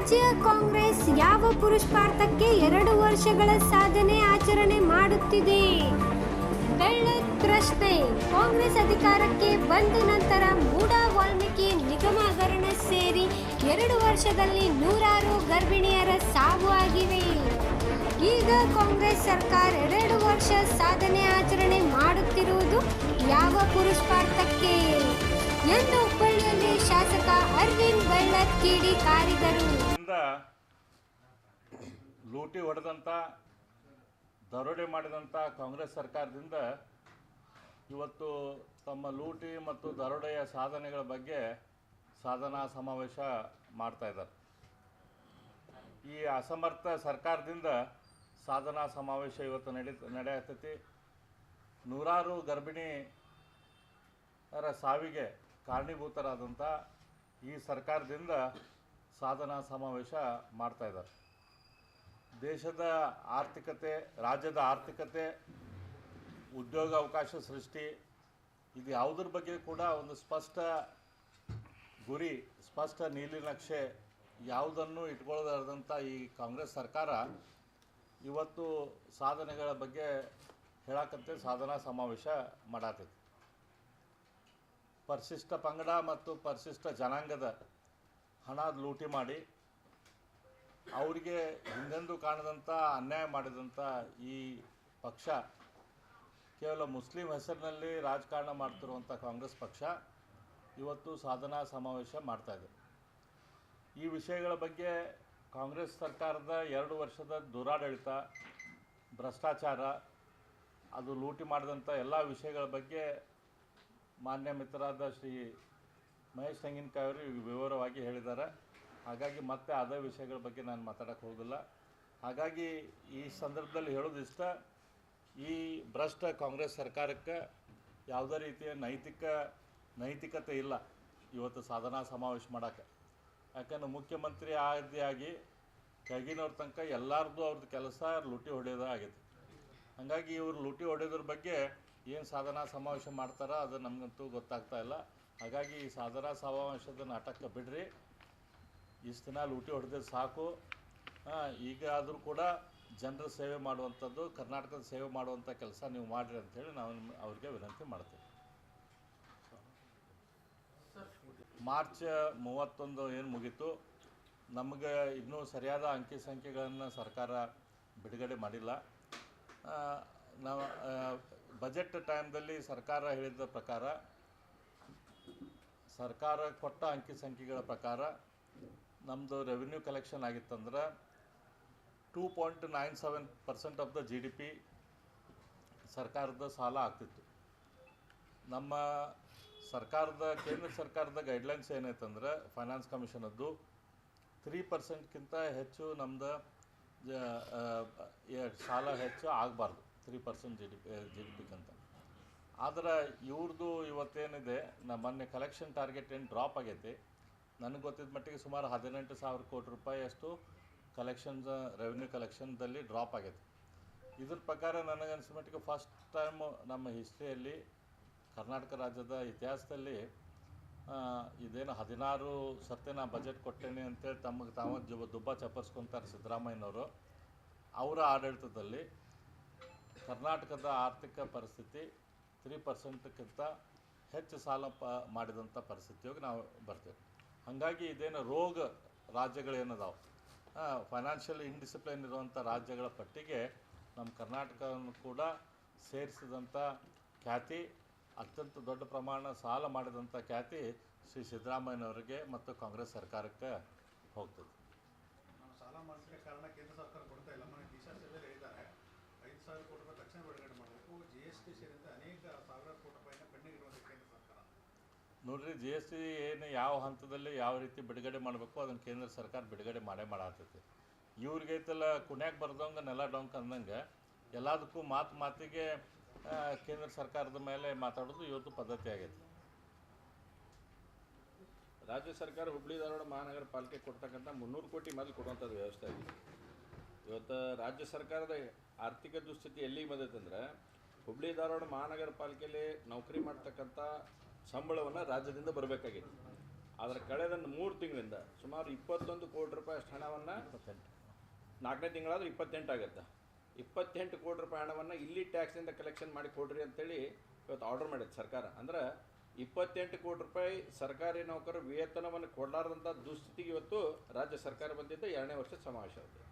ರಾಜ್ಯ ಕಾಂಗ್ರೆಸ್ ಯಾವ ಪುರುಷಾರ್ಥಕ್ಕೆ ಎರಡು ವರ್ಷಗಳ ಸಾಧನೆ ಆಚರಣೆ ಮಾಡುತ್ತಿದೆ? ಪ್ರಶ್ನೆ ಕಾಂಗ್ರೆಸ್ ಅಧಿಕಾರಕ್ಕೆ ಬಂದ ನಂತರ ಮೂಡ ವಾಲ್ಮೀಕಿ ನಿಗಮ ಹಗರಣ ಸೇರಿ ಎರಡು ವರ್ಷದಲ್ಲಿ ನೂರಾರು ಗರ್ಭಿಣಿಯರ ಸಾವು ಆಗಿವೆ. ಈಗ ಕಾಂಗ್ರೆಸ್ ಸರ್ಕಾರ ಎರಡು ವರ್ಷ ಸಾಧನೆ ಆಚರಣೆ ಮಾಡುತ್ತಿರುವುದು ಯಾವ ಪುರುಷಾರ್ಥಕ್ಕೆ ಲೂಟಿ ಹೊಡೆದಂಥ ದರೋಡೆ ಮಾಡಿದಂಥ ಕಾಂಗ್ರೆಸ್ ಸರ್ಕಾರದಿಂದ ಇವತ್ತು ತಮ್ಮ ಲೂಟಿ ಮತ್ತು ದರೋಡೆಯ ಸಾಧನೆಗಳ ಬಗ್ಗೆ ಸಾಧನಾ ಸಮಾವೇಶ ಮಾಡ್ತಾ ಇದ್ದಾರೆ. ಈ ಅಸಮರ್ಥ ಸರ್ಕಾರದಿಂದ ಸಾಧನಾ ಸಮಾವೇಶ ಇವತ್ತು ನಡೀ, ನಡೆಯತೈತಿ. ನೂರಾರು ಗರ್ಭಿಣಿಯರ ಸಾವಿಗೆ ಕಾರಣೀಭೂತರಾದಂಥ ಈ ಸರ್ಕಾರದಿಂದ ಸಾಧನಾ ಸಮಾವೇಶ ಮಾಡ್ತಾ ಇದ್ದಾರೆ. ದೇಶದ ಆರ್ಥಿಕತೆ, ರಾಜ್ಯದ ಆರ್ಥಿಕತೆ, ಉದ್ಯೋಗ ಅವಕಾಶ ಸೃಷ್ಟಿ, ಇದು ಯಾವುದ್ರ ಬಗ್ಗೆ ಕೂಡ ಒಂದು ಸ್ಪಷ್ಟ ಗುರಿ, ಸ್ಪಷ್ಟ ನೀಲಿ ನಕ್ಷೆ ಯಾವುದನ್ನು ಇಟ್ಕೊಳ್ಳೋದಾದಂಥ ಈ ಕಾಂಗ್ರೆಸ್ ಸರ್ಕಾರ ಇವತ್ತು ಸಾಧನೆಗಳ ಬಗ್ಗೆ ಹೇಳಕಂತೆ ಸಾಧನಾ ಸಮಾವೇಶ ಮಾಡಾತೈತಿ ಪರಿಶಿಷ್ಟ ಪಂಗಡ ಮತ್ತು ಪರಿಶಿಷ್ಟ ಜನಾಂಗದ ಹಣ ಲೂಟಿ ಮಾಡಿ ಅವರಿಗೆ ಹಿಂದೆಂದೂ ಕಾಣದಂಥ ಅನ್ಯಾಯ ಮಾಡಿದಂಥ ಈ ಪಕ್ಷ, ಕೇವಲ ಮುಸ್ಲಿಂ ಹೆಸರಿನಲ್ಲಿ ರಾಜಕಾರಣ ಮಾಡ್ತಿರುವಂಥ ಕಾಂಗ್ರೆಸ್ ಪಕ್ಷ ಇವತ್ತು ಸಾಧನಾ ಸಮಾವೇಶ ಮಾಡ್ತಾ ಇದೆ. ಈ ವಿಷಯಗಳ ಬಗ್ಗೆ ಕಾಂಗ್ರೆಸ್ ಸರ್ಕಾರದ ಎರಡು ವರ್ಷದ ದುರಾಡಳಿತ, ಭ್ರಷ್ಟಾಚಾರ, ಅದು ಲೂಟಿ ಮಾಡಿದಂಥ ಎಲ್ಲ ವಿಷಯಗಳ ಬಗ್ಗೆ ಮಾನ್ಯ ಮಿತ್ರರಾದ ಶ್ರೀ ಮಹೇಶ್ ತೆಂಗಿನಕಾಯಿ ವಿವರವಾಗಿ ಹೇಳಿದ್ದಾರೆ. ಹಾಗಾಗಿ ಮತ್ತೆ ಅದೇ ವಿಷಯಗಳ ಬಗ್ಗೆ ನಾನು ಮಾತಾಡೋಕ್ಕೆ ಹೋಗೋದಿಲ್ಲ. ಹಾಗಾಗಿ ಈ ಸಂದರ್ಭದಲ್ಲಿ ಹೇಳೋದಿಷ್ಟ ಈ ಭ್ರಷ್ಟ ಕಾಂಗ್ರೆಸ್ ಸರ್ಕಾರಕ್ಕೆ ಯಾವುದೇ ರೀತಿಯ ನೈತಿಕ, ನೈತಿಕತೆ ಇಲ್ಲ ಇವತ್ತು ಸಾಧನಾ ಸಮಾವೇಶ ಮಾಡೋಕ್ಕೆ. ಯಾಕಂದ್ರೆ ಮುಖ್ಯಮಂತ್ರಿ ಆದಿಯಾಗಿ ಕೆಳಗಿನವ್ರ ತನಕ ಎಲ್ಲರದ್ದು ಅವ್ರದ್ದು ಕೆಲಸ ಲೂಟಿ ಹೊಡೆಯೋದು ಆಗೈತೆ. ಹಾಗಾಗಿ ಇವರು ಲೂಟಿ ಹೊಡೆಯೋದ್ರ ಬಗ್ಗೆ ಏನು ಸಾಧನಾ ಸಮಾವೇಶ ಮಾಡ್ತಾರೋ ಅದು ನಮಗಂತೂ ಗೊತ್ತಾಗ್ತಾ ಇಲ್ಲ. ಹಾಗಾಗಿ ಈ ಸಾಧನಾ ಸಮಾವೇಶದ ನಾಟಕ ಬಿಡ್ರಿ. ಇಷ್ಟು ದಿನ ಲೂಟಿ ಹೊಡೆದ ಸಾಕು. ಈಗ ಆದರೂ ಕೂಡ ಜನರ ಸೇವೆ ಮಾಡುವಂಥದ್ದು, ಕರ್ನಾಟಕದ ಸೇವೆ ಮಾಡುವಂಥ ಕೆಲಸ ನೀವು ಮಾಡಿರಿ ಅಂಥೇಳಿ ನಾವು ಅವ್ರಿಗೆ ವಿನಂತಿ ಮಾಡ್ತೀವಿ. ಮಾರ್ಚ್ ಮೂವತ್ತೊಂದು ಏನು ಮುಗೀತು, ನಮಗೆ ಇನ್ನೂ ಸರಿಯಾದ ಅಂಕಿ ಸಂಖ್ಯೆಗಳನ್ನು ಸರ್ಕಾರ ಬಿಡುಗಡೆ ಮಾಡಿಲ್ಲ. ನಾವು ಬಜೆಟ್ ಟೈಮ್ದಲ್ಲಿ ಸರ್ಕಾರ ಹೇಳಿದ ಪ್ರಕಾರ ಸರ್ಕಾರ ಕೊಟ್ಟ ಅಂಕಿ ಸಂಖ್ಯೆಗಳ ಪ್ರಕಾರ ನಮ್ಮದು revenue collection ಆಗಿತ್ತಂದ್ರೆ two point nine seven percent of the G D P ಸರ್ಕಾರದ ಸಾಲ ಆಗ್ತಿತ್ತು. ನಮ್ಮ ಸರ್ಕಾರದ, ಕೇಂದ್ರ ಸರ್ಕಾರದ ಗೈಡ್ಲೈನ್ಸ್ ಏನೈತಂದ್ರೆ ಫೈನಾನ್ಸ್ ಕಮಿಷನದ್ದು ತ್ರೀ ಪರ್ಸೆಂಟ್ಗಿಂತ ಹೆಚ್ಚು ನಮ್ಮದು ಸಾಲ ಹೆಚ್ಚು ಆಗಬಾರ್ದು three percent G D P G D ಪಿಗಿಂತ ಆದ್ರೆ ಇವ್ರದ್ದು ಇವತ್ತೇನಿದೆ ನಮ್ಮ ಮೊನ್ನೆ ಕಲೆಕ್ಷನ್ ಟಾರ್ಗೆಟ್ ಏನು ಡ್ರಾಪ್ ಆಗೈತಿ. ನನಗೆ ಗೊತ್ತಿದ್ದ ಮಟ್ಟಿಗೆ ಸುಮಾರು ಹದಿನೆಂಟು ಸಾವಿರ ಕೋಟಿ ರೂಪಾಯಿ ಅಷ್ಟು ಕಲೆಕ್ಷನ್ಸ್ ರೆವಿನ್ಯೂ ಕಲೆಕ್ಷನ್ದಲ್ಲಿ ಡ್ರಾಪ್ ಆಗೈತಿ. ಇದ್ರ ಪ್ರಕಾರ ನನಗನ್ಸಿದ ಮಟ್ಟಿಗೆ ಫಸ್ಟ್ ಟೈಮ್ ನಮ್ಮ ಹಿಸ್ಟ್ರಿಯಲ್ಲಿ ಕರ್ನಾಟಕ ರಾಜ್ಯದ ಇತಿಹಾಸದಲ್ಲಿ ಇದೇನು ಹದಿನಾರು ಸತ್ತೆ ನಾ ಬಜೆಟ್ ಕೊಟ್ಟೇನೆ ಅಂತೇಳಿ ತಮಗೆ ತಾವ ಜುಬ ದುಬ್ಬ ಚಪ್ಪರ್ಸ್ಕೊತಾರೆ ಸಿದ್ದರಾಮಯ್ಯನವರು. ಅವರ ಆಡಳಿತದಲ್ಲಿ ಕರ್ನಾಟಕದ ಆರ್ಥಿಕ ಪರಿಸ್ಥಿತಿ ತ್ರೀ ಪರ್ಸೆಂಟ್ಕ್ಕಿಂತ ಹೆಚ್ಚು ಸಾಲ ಪ ಮಾಡಿದಂಥ ಪರಿಸ್ಥಿತಿಯೊಳಗೆ ನಾವು ಬರ್ತೇವೆ. ಹಾಗಾಗಿ ಇದೇನು ರೋಗ ರಾಜ್ಯಗಳೇನದಾವೆ ಫೈನಾನ್ಷಿಯಲ್ ಇಂಡಿಸಿಪ್ಲೈನ್ ಇರುವಂಥ ರಾಜ್ಯಗಳ ಪಟ್ಟಿಗೆ ನಮ್ಮ ಕರ್ನಾಟಕವನ್ನು ಕೂಡ ಸೇರಿಸಿದಂಥ ಖ್ಯಾತಿ, ಅತ್ಯಂತ ದೊಡ್ಡ ಪ್ರಮಾಣ ಸಾಲ ಮಾಡಿದಂಥ ಖ್ಯಾತಿ ಶ್ರೀ ಸಿದ್ದರಾಮಯ್ಯನವರಿಗೆ ಮತ್ತು ಕಾಂಗ್ರೆಸ್ ಸರ್ಕಾರಕ್ಕೆ ಹೋಗ್ತದೆ. ಸಾಲ ಮಾಡಿಸಲಿಕ್ಕೆ ಕಾರಣ ಕೇಂದ್ರ ಸರ್ಕಾರ ಕೊಡ್ತಾ ಇಲ್ಲ. ಮನೆ ದಿಶಾ ಸಭೆಯಲ್ಲಿ ಹೇಳಿದ್ದಾರೆ. ಐದು ಸಾವಿರ ಕೋಟಿ ರೂಪಾಯಿ ತಕ್ಷಣ ಬಿಡುಗಡೆ ಎಸ್ ಟಿ ಸೇರಿದಂತೆ ಅನೇಕ ಸಾವಿರಾರು ಕೋಟಿ ರೂಪಾಯಿನ ಪೆಂಡಿಂಗ್ ಇರುವಂಥ ಕೇಂದ್ರ ಸರ್ಕಾರ. ನೋಡ್ರಿ ಜಿ ಎಸ್ ಟಿ ಏನು ಯಾವ ಹಂತದಲ್ಲಿ ಯಾವ ರೀತಿ ಬಿಡುಗಡೆ ಮಾಡಬೇಕು ಅದನ್ನು ಕೇಂದ್ರ ಸರ್ಕಾರ ಬಿಡುಗಡೆ ಮಾಡೇ ಮಾಡತ್ತೈತಿ ಇವ್ರಿಗೆ ಐತಲ್ಲ ಕುಣ್ಯಾಗ ಬರ್ದಂಗೆ ನೆಲ ಡೊಂಕ್ ಅಂದಂಗೆ ಎಲ್ಲದಕ್ಕೂ ಮಾತು ಮಾತಿಗೆ ಕೇಂದ್ರ ಸರ್ಕಾರದ ಮೇಲೆ ಮಾತಾಡೋದು ಇವತ್ತು ಪದ್ಧತಿ ಆಗೈತಿ. ರಾಜ್ಯ ಸರ್ಕಾರ ಹುಬ್ಳಿ ಧಾರವಾಡ ಮಹಾನಗರ ಪಾಲಿಕೆ ಕೊಡ್ತಕ್ಕಂಥ ಮುನ್ನೂರು ಕೋಟಿ ಮೊದಲು ಕೊಡುವಂಥದ್ದು ವ್ಯವಸ್ಥೆ ಆಗಿದೆ. ಇವತ್ತು ರಾಜ್ಯ ಸರ್ಕಾರದ ಆರ್ಥಿಕ ದುಸ್ಥಿತಿ ಎಲ್ಲಿಗೆ ಬಂದೈತಂದ್ರೆ ಹುಬ್ಳಿ ಧಾರವಾಡ ಮಹಾನಗರ ಪಾಲಿಕೆಯಲ್ಲಿ ನೌಕರಿ ಮಾಡ್ತಕ್ಕಂಥ ಸಂಬಳವನ್ನು ರಾಜ್ಯದಿಂದ ಬರಬೇಕಾಗಿತ್ತು ಅದರ ಕಳೆದ ಮೂರು ತಿಂಗಳಿಂದ ಸುಮಾರು ಇಪ್ಪತ್ತೊಂದು ಕೋಟಿ ರೂಪಾಯಿ ಅಷ್ಟು ಹಣವನ್ನು ನಾಲ್ಕನೇ ತಿಂಗಳಾದ್ರೆ ಇಪ್ಪತ್ತೆಂಟು ಆಗುತ್ತೆ. ಇಪ್ಪತ್ತೆಂಟು ಕೋಟಿ ರೂಪಾಯಿ ಹಣವನ್ನು ಇಲ್ಲಿ ಟ್ಯಾಕ್ಸಿಂದ ಕಲೆಕ್ಷನ್ ಮಾಡಿ ಕೊಡ್ರಿ ಅಂತೇಳಿ ಇವತ್ತು ಆರ್ಡರ್ ಮಾಡಿದೆ ಸರ್ಕಾರ. ಅಂದ್ರೆ ಇಪ್ಪತ್ತೆಂಟು ಕೋಟಿ ರೂಪಾಯಿ ಸರ್ಕಾರಿ ನೌಕರರು ವೇತನವನ್ನು ಕೊಡಲಾರ್ದಂಥ ದುಸ್ಥಿತಿಗೆ ಇವತ್ತು ರಾಜ್ಯ ಸರ್ಕಾರ ಬಂದಿದ್ದ ಎರಡನೇ ವರ್ಷ ಸಮಾವೇಶ ಆಗಿದೆ